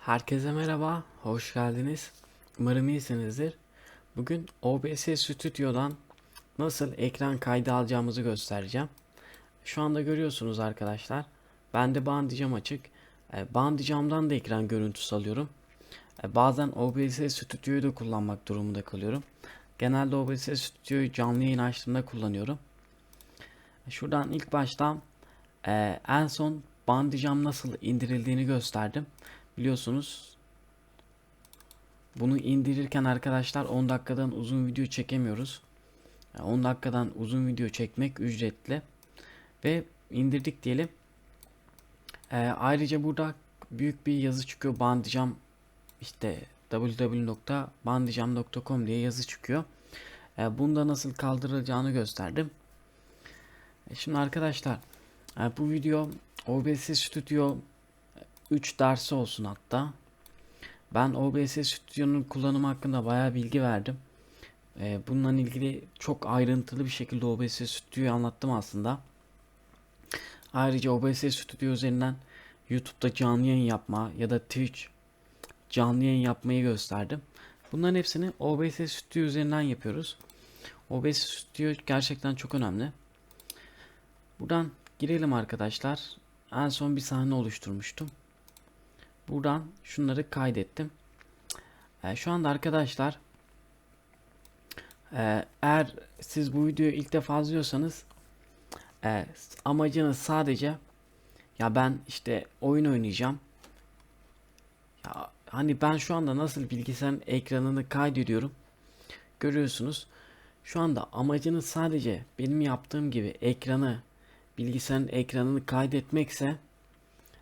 Herkese merhaba, hoş geldiniz. Umarım iyisinizdir. Bugün OBS Studio'dan nasıl ekran kaydı alacağımızı göstereceğim. Şu anda görüyorsunuz arkadaşlar. Bende Bandicam açık. E, Bandicam'dan da ekran görüntüsü alıyorum. E, Bazen OBS Studio'yu da kullanmak durumunda kalıyorum. Genelde OBS Studio'yu canlı yayın açtığımda kullanıyorum. Şuradan ilk başta e, en son Bandicam nasıl indirildiğini gösterdim. Biliyorsunuz bunu indirirken arkadaşlar 10 dakikadan uzun video çekemiyoruz. Yani 10 dakikadan uzun video çekmek ücretli. Ve indirdik diyelim. Ee, ayrıca burada büyük bir yazı çıkıyor. Bandicam işte www.bandicam.com diye yazı çıkıyor. Ee, bunda nasıl kaldırılacağını gösterdim. E, Şimdi arkadaşlar e, bu video OBS Studio 3 dersi olsun hatta. Ben OBS Studio'nun kullanımı hakkında bayağı bilgi verdim. Ee, bununla ilgili çok ayrıntılı bir şekilde OBS Studio'yu anlattım aslında. Ayrıca OBS Studio üzerinden YouTube'da canlı yayın yapma ya da Twitch canlı yayın yapmayı gösterdim. Bunların hepsini OBS Studio üzerinden yapıyoruz. OBS Studio gerçekten çok önemli. Buradan girelim arkadaşlar. En son bir sahne oluşturmuştum. Buradan şunları kaydettim. Ee, şu anda arkadaşlar e, eğer siz bu videoyu ilk defa izliyorsanız e, amacınız sadece ya ben işte oyun oynayacağım. Ya hani ben şu anda nasıl bilgisayarın ekranını kaydediyorum. Görüyorsunuz. Şu anda amacınız sadece benim yaptığım gibi ekranı bilgisayarın ekranını kaydetmekse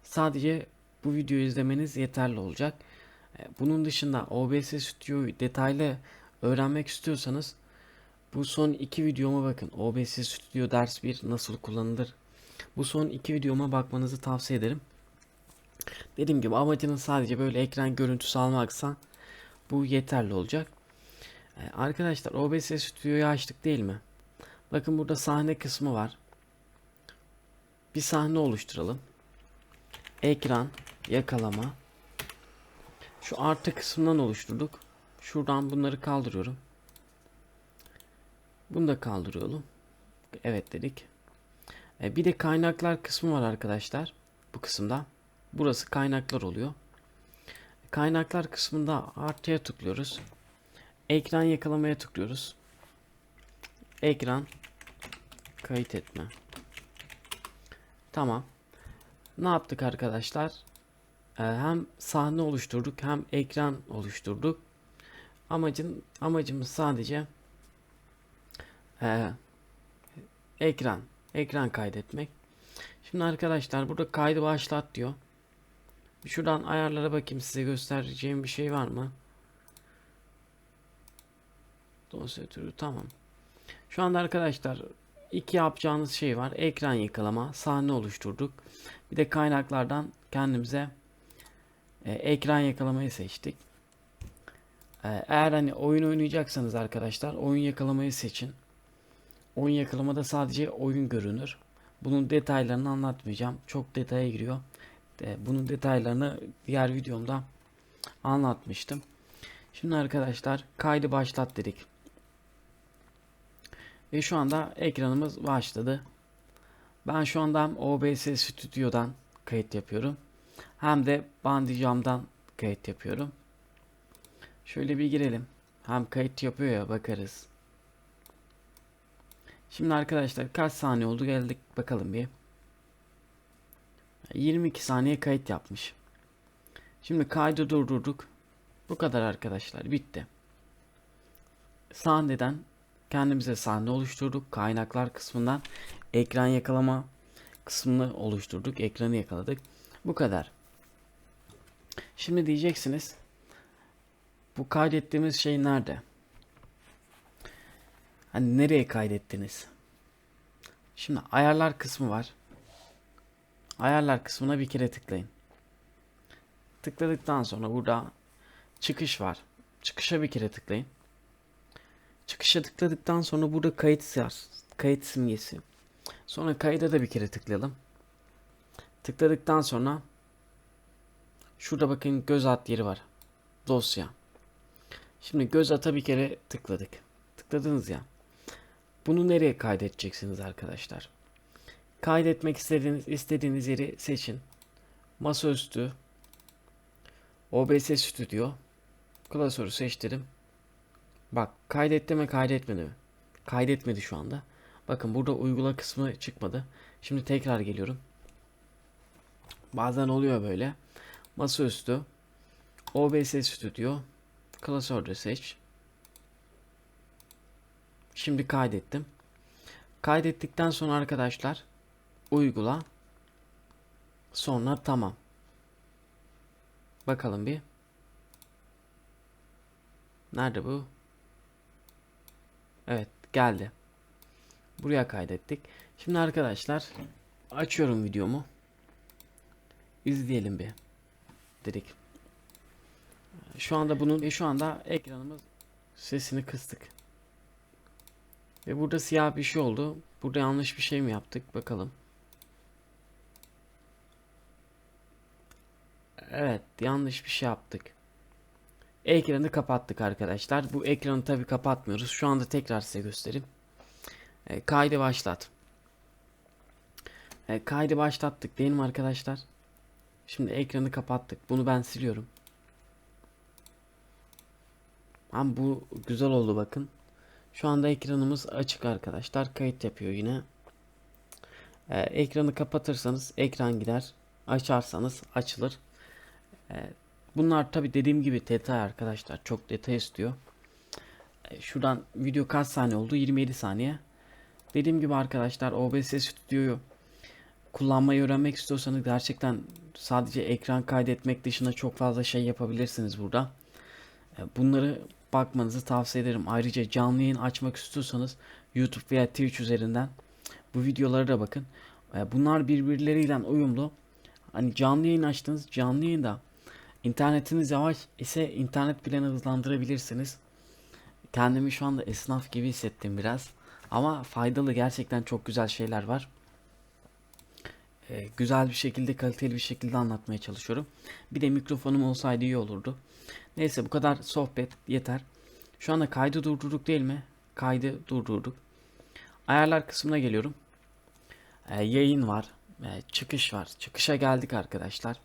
sadece bu videoyu izlemeniz yeterli olacak. E, Bunun dışında OBS Studio'yu detaylı öğrenmek istiyorsanız bu son iki videoma bakın. OBS Studio ders 1 nasıl kullanılır? Bu son iki videoma bakmanızı tavsiye ederim. Dediğim gibi amacınız sadece böyle ekran görüntüsü almaksa bu yeterli olacak. E, Arkadaşlar OBS Studio'yu açtık değil mi? Bakın burada sahne kısmı var. Bir sahne oluşturalım. Ekran yakalama. Şu artı kısmından oluşturduk. Şuradan bunları kaldırıyorum. Bunu da kaldırıyorum. Evet dedik. E, bir de kaynaklar kısmı var arkadaşlar. Bu kısımda. Burası kaynaklar oluyor. Kaynaklar kısmında artıya tıklıyoruz. Ekran yakalamaya tıklıyoruz. Ekran kayıt etme. Tamam. Ne yaptık arkadaşlar? Ee, hem sahne oluşturduk hem ekran oluşturduk. Amacın amacımız sadece ee, ekran ekran kaydetmek. Şimdi arkadaşlar burada kaydı başlat diyor. Şuradan ayarlara bakayım size göstereceğim bir şey var mı? Dosya türü tamam. Şu anda arkadaşlar iki yapacağınız şey var. Ekran yakalama, sahne oluşturduk. Bir de kaynaklardan kendimize e, ekran yakalamayı seçtik. E, eğer hani oyun oynayacaksanız arkadaşlar oyun yakalamayı seçin. Oyun yakalamada sadece oyun görünür. Bunun detaylarını anlatmayacağım. Çok detaya giriyor. E, bunun detaylarını diğer videomda anlatmıştım. Şimdi arkadaşlar kaydı başlat dedik. Ve şu anda ekranımız başladı. Ben şu anda OBS Studio'dan kayıt yapıyorum. Hem de Bandicam'dan kayıt yapıyorum. Şöyle bir girelim. Hem kayıt yapıyor ya bakarız. Şimdi arkadaşlar kaç saniye oldu geldik bakalım bir. 22 saniye kayıt yapmış. Şimdi kaydı durdurduk. Bu kadar arkadaşlar bitti. Sahneden kendimize sahne oluşturduk. Kaynaklar kısmından ekran yakalama kısmını oluşturduk. Ekranı yakaladık. Bu kadar. Şimdi diyeceksiniz bu kaydettiğimiz şey nerede? Hani nereye kaydettiniz? Şimdi ayarlar kısmı var. Ayarlar kısmına bir kere tıklayın. Tıkladıktan sonra burada çıkış var. Çıkışa bir kere tıklayın. Çıkışa tıkladıktan sonra burada kayıt var. Kayıt simgesi. Sonra kayda da bir kere tıklayalım. Tıkladıktan sonra Şurada bakın göz at yeri var. Dosya. Şimdi göz ata bir kere tıkladık. Tıkladınız ya. Bunu nereye kaydedeceksiniz arkadaşlar? Kaydetmek istediğiniz istediğiniz yeri seçin. Masaüstü OBS Studio klasörü seçtim. Bak kaydetti mi kaydetmedi mi? Kaydetmedi şu anda. Bakın burada uygula kısmı çıkmadı. Şimdi tekrar geliyorum. Bazen oluyor böyle. Masaüstü OBS Studio klasörde seç. Şimdi kaydettim. Kaydettikten sonra arkadaşlar uygula. Sonra tamam. Bakalım bir. Nerede bu? Evet geldi. Buraya kaydettik. Şimdi arkadaşlar açıyorum videomu. İzleyelim bir. Dedik. Şu anda bunun ve şu anda ekranımız sesini kıstık. Ve burada siyah bir şey oldu. Burada yanlış bir şey mi yaptık? Bakalım. Evet, yanlış bir şey yaptık. Ekranı kapattık arkadaşlar. Bu ekranı tabi kapatmıyoruz. Şu anda tekrar size göstereyim. E, kaydı başlat. E, kaydı başlattık değil mi arkadaşlar? Şimdi ekranı kapattık. Bunu ben siliyorum. Ama bu güzel oldu bakın. Şu anda ekranımız açık arkadaşlar. Kayıt yapıyor yine. Ee, ekranı kapatırsanız ekran gider. Açarsanız açılır. Ee, bunlar tabi dediğim gibi detay arkadaşlar. Çok detay istiyor. Ee, şuradan video kaç saniye oldu? 27 saniye. Dediğim gibi arkadaşlar OBS Studio'yu kullanmayı öğrenmek istiyorsanız gerçekten sadece ekran kaydetmek dışında çok fazla şey yapabilirsiniz burada. Ee, Bunları bakmanızı tavsiye ederim. Ayrıca canlı yayın açmak istiyorsanız YouTube veya Twitch üzerinden bu videolara da bakın. Ee, Bunlar birbirleriyle uyumlu. Hani canlı yayın açtınız. Canlı yayında internetiniz yavaş ise internet planı hızlandırabilirsiniz. Kendimi şu anda esnaf gibi hissettim biraz. Ama faydalı gerçekten çok güzel şeyler var. Ee, güzel bir şekilde kaliteli bir şekilde anlatmaya çalışıyorum. Bir de mikrofonum olsaydı iyi olurdu. Neyse bu kadar sohbet yeter. Şu anda kaydı durdurduk değil mi? Kaydı durdurduk. Ayarlar kısmına geliyorum. Ee, yayın var. Ee, çıkış var. Çıkışa geldik arkadaşlar.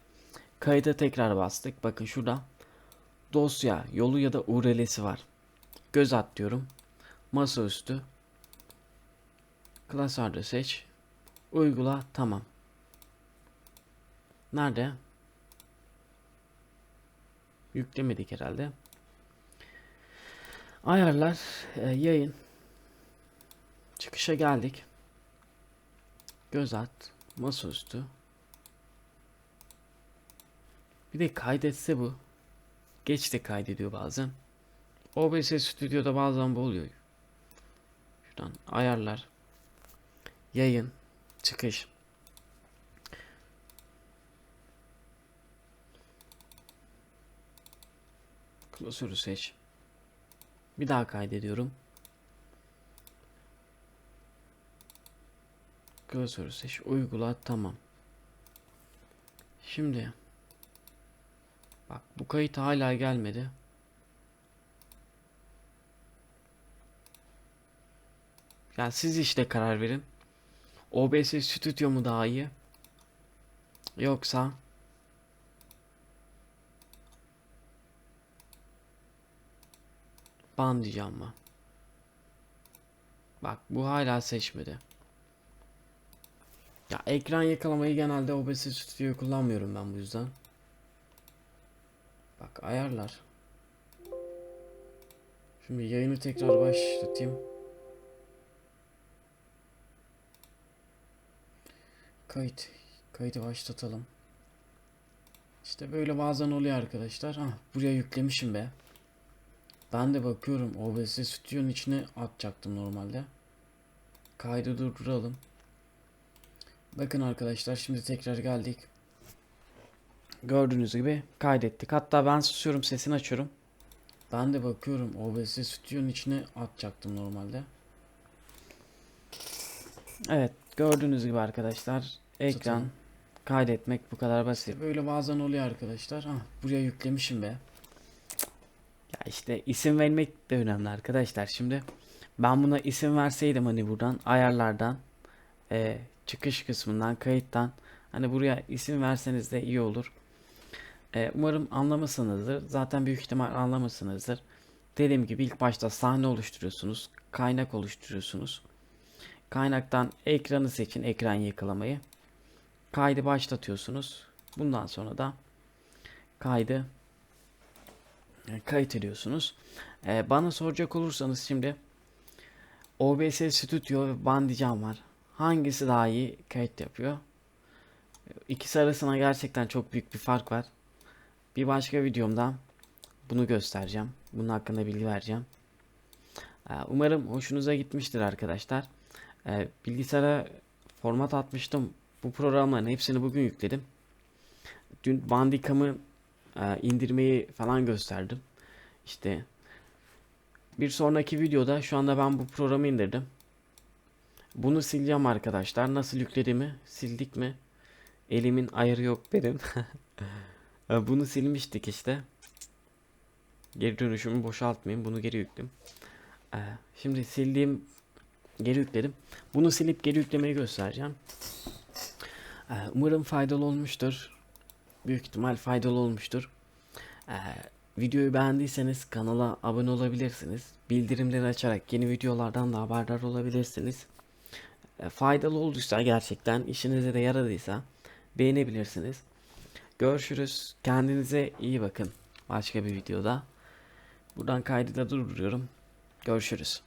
Kayıta tekrar bastık. Bakın şurada dosya yolu ya da URL'si var. Göz at diyorum. Masaüstü. Klasörde seç. Uygula. Tamam. Nerede? Yüklemedik herhalde. Ayarlar, e, yayın. Çıkışa geldik. Göz at, masaüstü. Bir de kaydetse bu. Geç de kaydediyor bazen. OBS Studio'da bazen bu oluyor. Şuradan ayarlar. Yayın, çıkış. Klasörü seç. Bir daha kaydediyorum. Klasörü seç. Uygula. Tamam. Şimdi. Bak bu kayıt hala gelmedi. Yani siz işte karar verin. OBS Studio mu daha iyi? Yoksa ban diyeceğim ben. Bak bu hala seçmedi. Ya ekran yakalamayı genelde OBS Studio'yu kullanmıyorum ben bu yüzden. Bak ayarlar. Şimdi yayını tekrar başlatayım. Kayıt. Kaydı başlatalım. İşte böyle bazen oluyor arkadaşlar. Ha, buraya yüklemişim be. Ben de bakıyorum OBS Studio'nun içine atacaktım normalde. Kaydı durduralım. Bakın arkadaşlar şimdi tekrar geldik. Gördüğünüz gibi kaydettik. Hatta ben susuyorum sesini açıyorum. Ben de bakıyorum OBS Studio'nun içine atacaktım normalde. Evet gördüğünüz gibi arkadaşlar ekran Tutalım. kaydetmek bu kadar basit. Böyle bazen oluyor arkadaşlar. Ah, buraya yüklemişim be. Ya işte isim vermek de önemli arkadaşlar. Şimdi ben buna isim verseydim hani buradan ayarlardan e, çıkış kısmından kayıttan hani buraya isim verseniz de iyi olur. E, umarım anlamışsınızdır. Zaten büyük ihtimal anlamışsınızdır. Dediğim gibi ilk başta sahne oluşturuyorsunuz. Kaynak oluşturuyorsunuz. Kaynaktan ekranı seçin. Ekran yakalamayı. Kaydı başlatıyorsunuz. Bundan sonra da kaydı kayıt ediyorsunuz. E, bana soracak olursanız şimdi OBS Studio ve Bandicam var. Hangisi daha iyi kayıt yapıyor? İkisi arasında gerçekten çok büyük bir fark var. Bir başka videomda bunu göstereceğim. Bunun hakkında bilgi vereceğim. Ee, Umarım hoşunuza gitmiştir arkadaşlar. Ee, Bilgisayara format atmıştım. Bu programların hepsini bugün yükledim. Dün Bandicam'ı e, indirmeyi falan gösterdim. İşte bir sonraki videoda şu anda ben bu programı indirdim. Bunu sileceğim arkadaşlar. Nasıl yüklediğimi sildik mi? Elimin ayarı yok benim. E, Bunu silmiştik işte. Geri dönüşümü boşaltmayayım. Bunu geri yükledim. Ee, şimdi sildiğim geri yükledim. Bunu silip geri yüklemeyi göstereceğim. Ee, umarım faydalı olmuştur. Büyük ihtimal faydalı olmuştur. Ee, videoyu beğendiyseniz kanala abone olabilirsiniz. Bildirimleri açarak yeni videolardan da haberdar olabilirsiniz. Ee, faydalı olduysa gerçekten işinize de yaradıysa beğenebilirsiniz. Görüşürüz. Kendinize iyi bakın. Başka bir videoda. Buradan kaydı da durduruyorum. Görüşürüz.